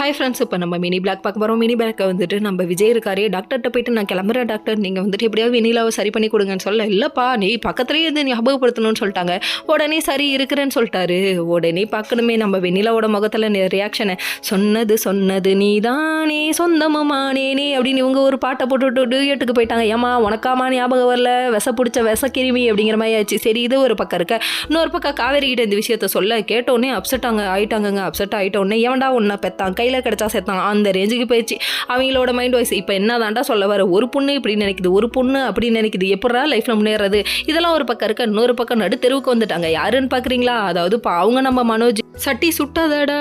Hi friends இப்போ நம்ம mini black பார்க்க போகிறோம் மினி பிளாக்கை வந்துட்டு நம்ம விஜய் இருக்காரே. டாக்டர்கிட்ட போயிட்டு நான் கிளம்புறேன் டாக்டர் நீங்கள் வந்துட்டு எப்படியாவது வெண்ணிலாவை சரி பண்ணி கொடுங்கன்னு சொல்ல இல்லைப்பா நீ பக்கத்துலேயே இருந்து ஞாபகப்படுத்தணும்னு சொல்லிட்டாங்க. உடனே சரி இருக்கிறேன்னு சொல்லிட்டாரு. உடனே பார்க்கணுமே நம்ம வெண்ணிலாவோட முகத்தில் ரியாக்ஷனை சொன்னது சொன்னது நீ தானே சொந்தமானேனே அப்படின்னு இவங்க ஒரு பாட்டை போட்டுட்டு டூயட்டுக்கு போயிட்டாங்க. ஏமா உனக்காமா ஞாபகம் வரல? விச பிடிச்ச கிருமி அப்படிங்கிற மாதிரி ஆச்சு சரி இது ஒரு பக்கம் இருக்க. இன்னொரு பக்கம் காவேரி கிட்ட இந்த விஷயத்த சொல்ல கேட்டோடனே அப்செட் ஆங்க ஆயிட்டாங்கங்க. அப்செட் ஆகிட்டோடனே ஏன்டா ஒன்றா பெத்தான்? கையில் கிடச்சா சேர்த்தான் அந்த ரேஞ்சுக்கு போயிடுச்சு. அவங்களோட மைண்ட் வாய்ஸ் இப்போ என்ன தாண்டா சொல்ல வர? ஒரு பொண்ணு இப்படி நினைக்குது ஒரு பொண்ணு அப்படி நினைக்குது. எப்படா லைஃப்பில் முன்னேறது? இதெல்லாம் ஒரு பக்கம் இருக்க இன்னொரு பக்கம் நடு தெருவுக்கு வந்துட்டாங்க. யாருன்னு பார்க்குறீங்களா அதாவது இப்போ அவங்க நம்ம மனோஜ். சட்டி சுட்டதடா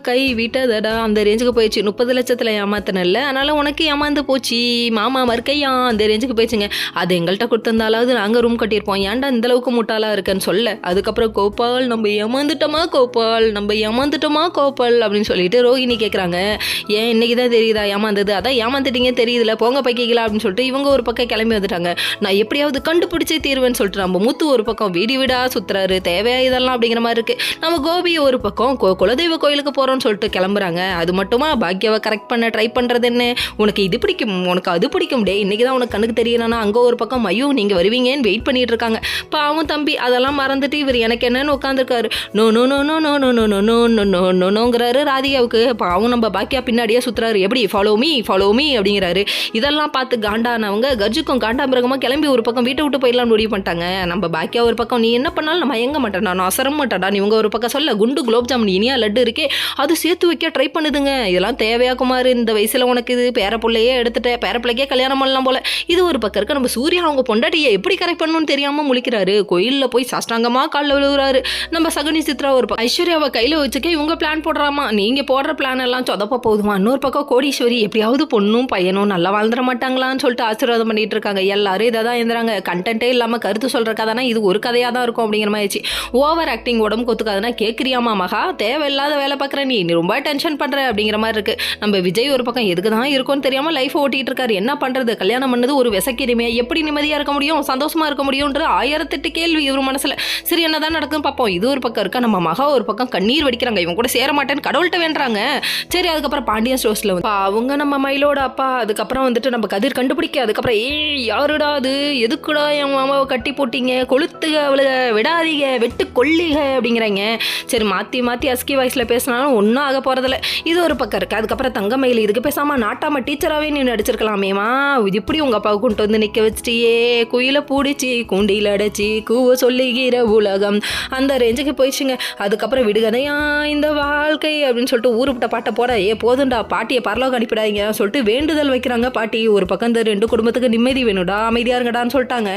கை விட்டதடா. அந்த ரேஞ்சுக்கு போயிடுச்சு. முப்பது லட்சத்தில் ஏமாத்தினல்ல அதனால் உனக்கு ஏமாந்து போச்சு. மாமா மறுக்கையா? அந்த ரேஞ்சுக்கு போயிடுச்சுங்க. அது எங்கள்கிட்ட கொடுத்துருந்தாலாவது நாங்கள் ரூம் கட்டியிருப்போம். ஏன்டா இந்த அளவுக்கு இருக்கேன்னு சொல்ல. அதுக்கப்புறம் கோபால் நம்ம ஏமாந்துட்டோமா கோபால்? நம்ம ஏமாந்துட்டோமா கோபால்? அப்படின்னு சொல்லிட்டு ரோஹிணி கேட்குறாங்க ஏன் இன்னைக்கு தான் தெரியுதா? ஏமாந்தது? அதான் ஏமாந்துட்டீங்க தெரியுதுல போங்க பைக்கிக்கலாம் அப்படின்னு சொல்லிட்டு இவங்க ஒரு பக்கம் கிளம்பி வந்துட்டாங்க. நான் எப்படியாவது கண்டுபிடிச்சே தீர்வேன்னு சொல்லிட்டு நம்ம முத்து ஒரு பக்கம் வீடு வீடாக சுற்றுறாரு தேவையா இதெல்லாம் அப்படிங்கிற மாதிரி இருக்குது நம்ம கோபி ஒரு பக்கம் கோ- குலதெய்வ கோயிலுக்கு போகிறோம்னு சொல்லிட்டு கிளம்புறாங்க. அது மட்டுமா? பாக்கியாவை கரெக்ட் பண்ண ட்ரை பண்ணுறது என்ன? உனக்கு இது பிடிக்கும். உனக்கு அது பிடிக்கும். டே இன்றைக்கி தான் உனக்கு கண்ணுக்கு தெரியலனா அங்கே ஒரு பக்கம் ஐயோ நீங்கள் வருவீங்கன்னு வெயிட் பண்ணிட்டு இருக்காங்க. பாவம் தம்பி அதெல்லாம் மறந்துட்டு இவர் எனக்கு என்னன்னு உட்காந்துருக்காரு no no no no no no no no no no no no நோங்கிறாரு ராதிகாவுக்கு. அவன் நம்ம பாக்கியா பின்னாடியே சுத்துறாரு. எப்படி? ஃபாலோ மீ ஃபாலோ மீ அப்படிங்கிறாரு. இதெல்லாம் பார்த்து காண்டானவங்க கர்ஜுக்கும் காண்டாமிருகமாக கிளம்பி ஒரு பக்கம் வீட்டை விட்டு போயிடலாம்னு முடிவு பண்ணிட்டாங்க. நம்ம பாக்கியா ஒரு பக்கம் நீ என்ன பண்ணாலும் நம்ம மயங்க மாட்டேன். நான் அசர மாட்டேன்டா நீ இவங்க ஒரு பக்கம் சொல்ல குண்டு குலோப் ஜாமுன் இனியா லட்டு இருக்கே அது சேர்த்து வைக்க ட்ரை பண்ணுதுங்க. இதெல்லாம் தேவையா குமார் இந்த வயசுல உனக்கு இது பேர பிள்ளையே எடுத்துட்ட பேர பிள்ளைக்கே கல்யாணம் பண்ணலாம் போல. இது ஒரு பக்கம் இருக்க. நம்ம சூர்யா அவங்க பொண்டாட்டியை எப்படி கரெக்ட் பண்ணணும்னு தெரியாம முழிக்கிறாரு. கோயிலில் போய் சாஷ்டாங்கமா காலில் விழுகுறாரு நம்ம சகுனி சித்ரா ஒரு ஐஸ்வர்யாவை கையில் வச்சுக்க இவங்க பிளான் போடுறாமா? நீங்க போடுற பிளான் எல்லாம் சொதப்ப போகுதுமா? இன்னொரு பக்கம் கோடீஸ்வரி எப்படியாவது பொண்ணும் பையனும் நல்லா வாழ்ந்துட மாட்டாங்களான்னு சொல்லிட்டு ஆசீர்வாதம் பண்ணிட்டு இருக்காங்க. எல்லாரும் இதை தான் எழுதுறாங்க கண்டென்ட்டே இல்லாமல் கருத்து சொல்கிற கதைனா இது ஒரு கதையாக தான் இருக்கும் அப்படிங்கிற மாதிரி ஆயிடுச்சு. ஓவர் ஆக்டிங் உடம்பு கொத்துக்காதுன்னா கேட்குறியாமா மகா? தேவையில்லாத வேலை பார்க்குற நீ. நீ ரொம்ப டென்ஷன் பண்ணுற அப்படிங்கிற மாதிரி இருக்கு. நம்ம விஜய் ஒரு பக்கம் எதுக்கு தான் இருக்கும்னு தெரியாமல் லைஃப் ஓட்டிகிட்டு இருக்காரு. என்ன பண்ணுறது கல்யாணம் பண்ணது ஒரு விசக்கிரிமையா எப்படி நிம்மதியாக இருக்க முடியும்? சந்தோஷமாக இருக்க முடியும்ன்ற ஆயிரத்தெட்டு கேள்வி இவர் மனசில். சரி என்னதான் நடக்குன்னு பார்ப்போம். இது ஒரு பக்கம் இருக்கா? நம்ம மகா ஒரு பக்கம் கண்ணீர் வடிக்கிறாங்க. இவங்க கூட சேர மாட்டேன்னு கடவுள்கிட்ட வேண்டுறாங்க. சரி அதுக்கப்புறம் பாண்டியன் ஸ்டோர்ஸ்ல வந்து அவங்க நம்ம மயிலோட அப்பா. அதுக்கப்புறம் வந்துட்டு நம்ம கதிர் கண்டுபிடிக்க. அதுக்கப்புறம் ஏய் யாருடா அது? எதுக்குடா என் மாமாவை கட்டி போட்டீங்க? கொளுத்துக அவளுக விடாதீங்க. வெட்டு கொல்லிக அப்படிங்கிறாங்க. சரி மாற்றி மாற்றி அஸ்கி வாய்ஸில் பேசினாலும் ஒன்றும் ஆக போகிறதில்ல இது ஒரு பக்கம் இருக்குது அதுக்கப்புறம் தங்கமயில் இதுக்கு பேசாமல் நாட்டாம டீச்சராகவே நீ நடிச்சிருக்கலாமேமா இது இப்படி உங்கள் அப்பாவை கொண்டு வந்து நிற்க வச்சிட்டியே? குயில பூடிச்சு கூண்டியில் அடைச்சி கூவ சொல்லுகிற உலகம். அந்த ரேஞ்சுக்கு போயிடுச்சுங்க. அதுக்கப்புறம் விடுகதையா இந்த வாழ்க்கை? அப்படின்னு சொல்லிட்டு ஊருப்பட்ட பாட்டை போட ஏ போதுண்டா பாட்டியை பரலோகம் அனுப்பிடாதீங்க சொல்லிட்டு வேண்டுதல் வைக்கிறாங்க பாட்டி. ஒரு பக்கம் இந்த ரெண்டு குடும்பத்துக்கு நிம்மதி வேணும்டா அமைதியாக இருங்கடான்னு சொல்லிட்டாங்க.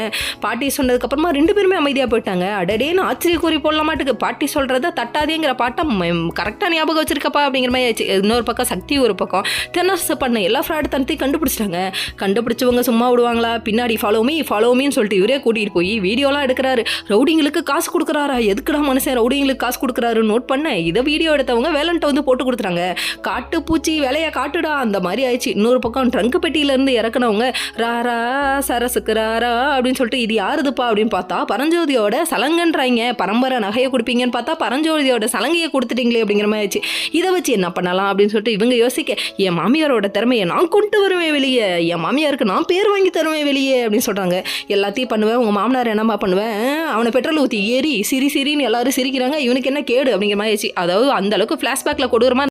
பாட்டி சொன்னதுக்கப்புறமா ரெண்டு பேருமே அமைதியாக போயிட்டாங்க. அடடேன்னு ஆச்சரிய கூறி போடல மாட்டுக்கு. பாட்டி சொல்கிறத தட்டாதேங்கிற பாட்டை கரெக்டாக ஞாபகம் வச்சிருக்கப்பா அப்படிங்கிற மாதிரி இன்னொரு பக்கம் சக்தி ஒரு பக்கம். தென்னரசு பண்ண எல்லா ஃப்ராடு தனத்தையும் கண்டுபிடிச்சிட்டாங்க. கண்டுபிடிச்சவங்க சும்மா விடுவாங்களா? பின்னாடி ஃபாலோ மீ ஃபாலோ சொல்லிட்டு இவரே கூட்டிகிட்டு போய் வீடியோலாம் எடுக்கிறாரு. ரவுடிங்களுக்கு காசு கொடுக்குறாரா? எதுக்குடா மனுஷன் ரவுடிங்களுக்கு காசு கொடுக்குறாரு நோட் பண்ண இதை வீடியோ எடுத்தவங்க வேலண்ட்டை வந்து போட்டு கொடுத்துறாங்க காட்டு பூச்சி வேலையை காட்டுடா. அந்த மாதிரி ஆயிடுச்சு. இன்னொரு பக்கம் ட்ரங்க் பெட்டியிலேருந்து இறக்குனவங்க ராரா சரசுக்கு ராரா அப்படின்னு சொல்லிட்டு இது யாருதுப்பா? அப்படின்னு பார்த்தா பரஞ்சோதியோட சலங்கன்றாங்க. பரம்பரை நகையை கொடுப்பீங்கன்னு பார்த்தா பரஞ்சோதியோட சலங்கையை கொடுத்துட்டீங்களே அப்படிங்கிற மாதிரி ஆயிடுச்சு. இதை வச்சு என்ன பண்ணலாம் அப்படின்னு சொல்லிட்டு இவங்க யோசிக்க என் மாமியாரோட திறமையை நான் கொண்டு வருவேன் வெளியே. என் மாமியாருக்கு நான் பேர் வாங்கி தருவேன் வெளியே. அப்படின்னு சொல்கிறாங்க எல்லாத்தையும் பண்ணுவேன். உங்கள் மாமனார் என்னம்மா பண்ணுவேன்? அவனை பெட்ரோல் ஊற்றி ஏறி சிரி சிரின்னு எல்லாரும் சிரிக்கிறாங்க. இவனுக்கு என்ன கேடு? அப்படிங்கிற மாதிரி ஆயிடுச்சு. அதாவது அந்தளவுக்கு ஃப்ளாஷ்பேக்கில் கொடூரமாக